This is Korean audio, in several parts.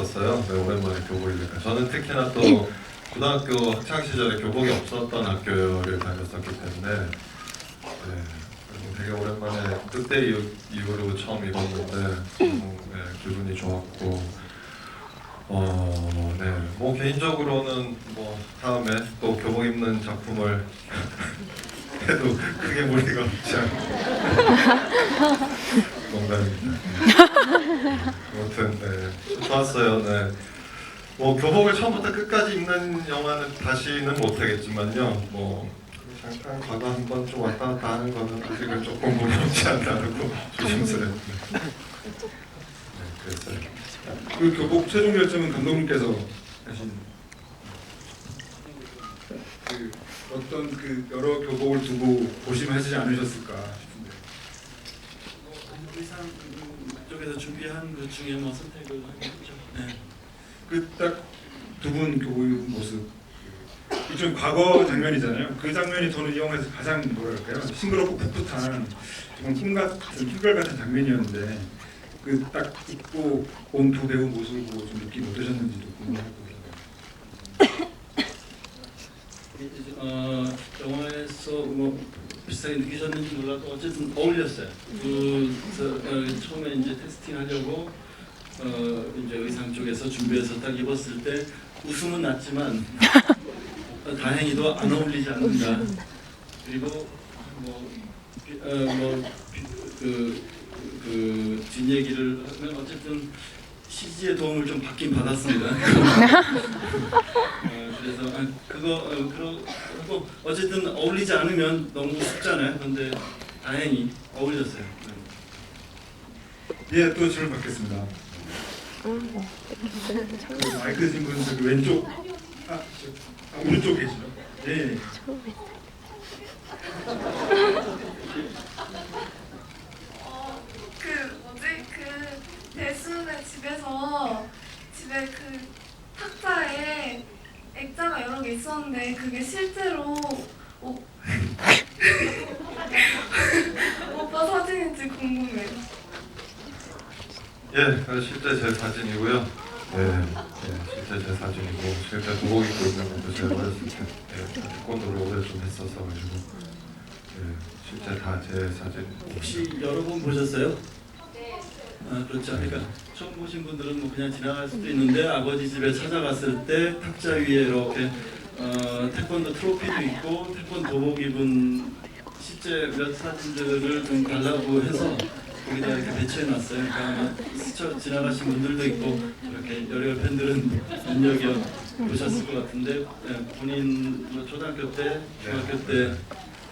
재밌었어요. 네, 오랜만에 교복이니까. 저는 특히나 또 고등학교 학창 시절에 교복이 없었던 학교를 다녔었기 때문에 네, 되게 오랜만에 그때 이후, 이후로 처음 입었는데 너무 네, 기분이 좋았고 어, 네, 뭐 개인적으로는 뭐 다음에 또 교복 입는 작품을 해도 크게 무리가 없지 않고 농담입니다. 아무튼 네, 좋았어요. 네. 뭐 교복을 처음부터 끝까지 입는 영화는 다시는 못하겠지만요. 뭐 잠깐 가다 한번 좀 왔다 갔다 하는 거는 아직은 조금 무섭지 않다고 조심스럽게 네, 그랬어요. 그 교복 최종 결정은 감독님께서 하신 그 어떤 그 여러 교복을 두고 고심하시지 않으셨을까 싶은데 의상 쪽에서 준비한 그 중에 뭐 선택을 하겠죠. 네. 그딱두 분 교복 입은 모습 그 일종 과거 장면이잖아요. 그 장면이 저는 이 영화에서 가장 뭐랄까요 싱그럽고 풋풋한 정말 꿈 같은 꿈결 같은 장면이었는데 그 딱 입고 온 두 배우 모습을 보고 좀 느낌 어떠셨는지도 궁금하고요. 어, 영화에서 뭐 비슷하게 느끼셨는지 몰라도 어쨌든 어울렸어요. 그 저, 어, 처음에 이제 테스팅 하려고 어, 이제 의상 쪽에서 준비해서 딱 입었을 때 웃음은 났지만 어, 다행히도 안 어울리지 않는다. 그리고 뭐, 어, 뭐뭐그 그 뒷얘기를 하면 어쨌든 CG의 도움을 좀 받긴 받았습니다. 어, 그래서 아, 그거 어, 그러고 어쨌든 어울리지 않으면 너무 쉽잖아요. 근데 다행히 어울렸어요. 네. 예, 또 질문 받겠습니다. 그 마이크 드신 분 저기 왼쪽, 아, 저, 아 오른쪽 계시죠? 예. 어, 그 뭐지? 그 대수네 집에서 집에 그 탁자에 액자가 여러 개 있었는데 그게 실제로 오, 오빠 사진인지 궁금해요. 예, 그 실제 제 사진이고요. 네, 예, 실제 제 사진이고 실제 도복 입고 있는 것도 제가 어렸을 때 예, 태권도를 오래 좀 했었어 가지고 예, 실제 다 제 사진. 혹시 여러 번 보셨어요? 아, 그렇죠. 그러니까 처음 보신 분들은 뭐 그냥 지나갈 수도 있는데 아버지 집에 찾아갔을 때 탁자 위에 이렇게 어, 태권도 트로피도 있고 태권도 도복 입은 실제 몇 사진들을 좀 달라고 해서 거기다 이렇게 배치해놨어요. 그러니까 아마 스쳐 지나가신 분들도 있고 이렇게 열혈 팬들은 눈여겨 보셨을 것 같은데 예, 본인 뭐 초등학교 때, 중학교 때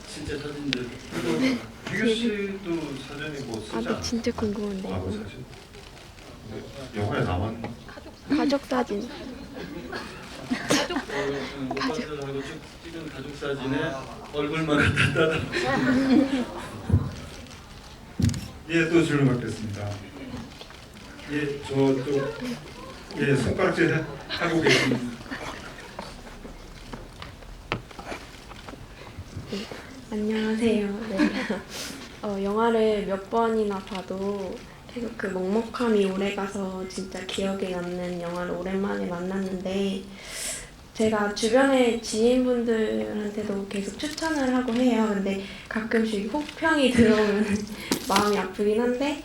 실제 사진들 그리고 희규 씨도 사진이 뭐 쓰지 아? 나 진짜 궁금한데. 과거 사진? 근데 영화에 나왔 가족 사진. 어, 오빠들하고 쭉 찍은 가족 사진에 얼굴만 갖다 따라 예, 또 질문 받겠습니다. 예, 저쪽 예, 손가락질 하- 하고 계신 안녕하세요. 네. 어, 영화를 몇 번이나 봐도 계속 그 먹먹함이 오래가서 진짜 기억에 남는 영화를 오랜만에 만났는데 제가 주변에 지인분들한테도 계속 추천을 하고 해요. 근데 가끔씩 혹평이 들어오면 마음이 아프긴 한데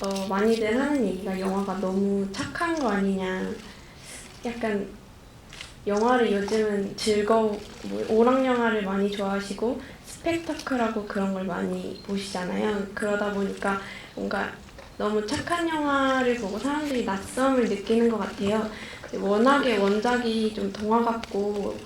어, 많이들 하는 얘기가 영화가 너무 착한 거 아니냐. 약간 영화를 요즘은 즐거워 뭐, 오락 영화를 많이 좋아하시고 스펙터클하고 그런 걸 많이 보시잖아요. 그러다 보니까 뭔가 너무 착한 영화를 보고 사람들이 낯섦을 느끼는 것 같아요. 워낙에 원작이 좀 동화 같고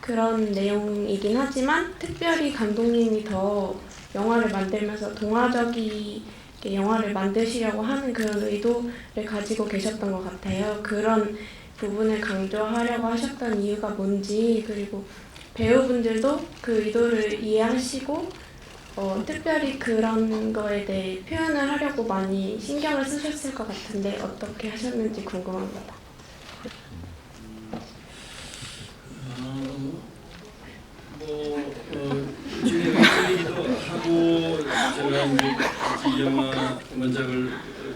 그런 내용이긴 하지만 특별히 감독님이 더 영화를 만들면서 동화적이게 영화를 만드시려고 하는 그런 의도를 가지고 계셨던 것 같아요. 그런 부분을 강조하려고 하셨던 이유가 뭔지 그리고 배우분들도 그 의도를 이해하시고 어, 특별히 그런 거에 대해 표현을 하려고 많이 신경을 쓰셨을 것 같은데 어떻게 하셨는지 궁금합니다. 어, 뭐 어, 일종의 의지이기도 하고 제가 이제 이 영화 원작을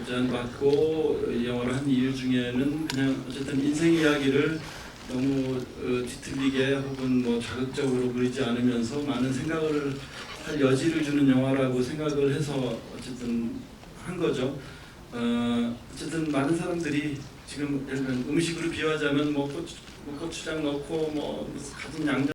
제안 받고 이 영화를 한 이유 중에는 그냥 어쨌든 인생 이야기를 너무 어, 뒤틀리게 혹은 뭐 자극적으로 그리지 않으면서 많은 생각을 할 여지를 주는 영화라고 생각을 해서 어쨌든 한 거죠. 어, 어쨌든 많은 사람들이 지금 예를 음식으로 비유하자면 뭐 고추, 뭐 고추장 넣고 뭐 가진 양념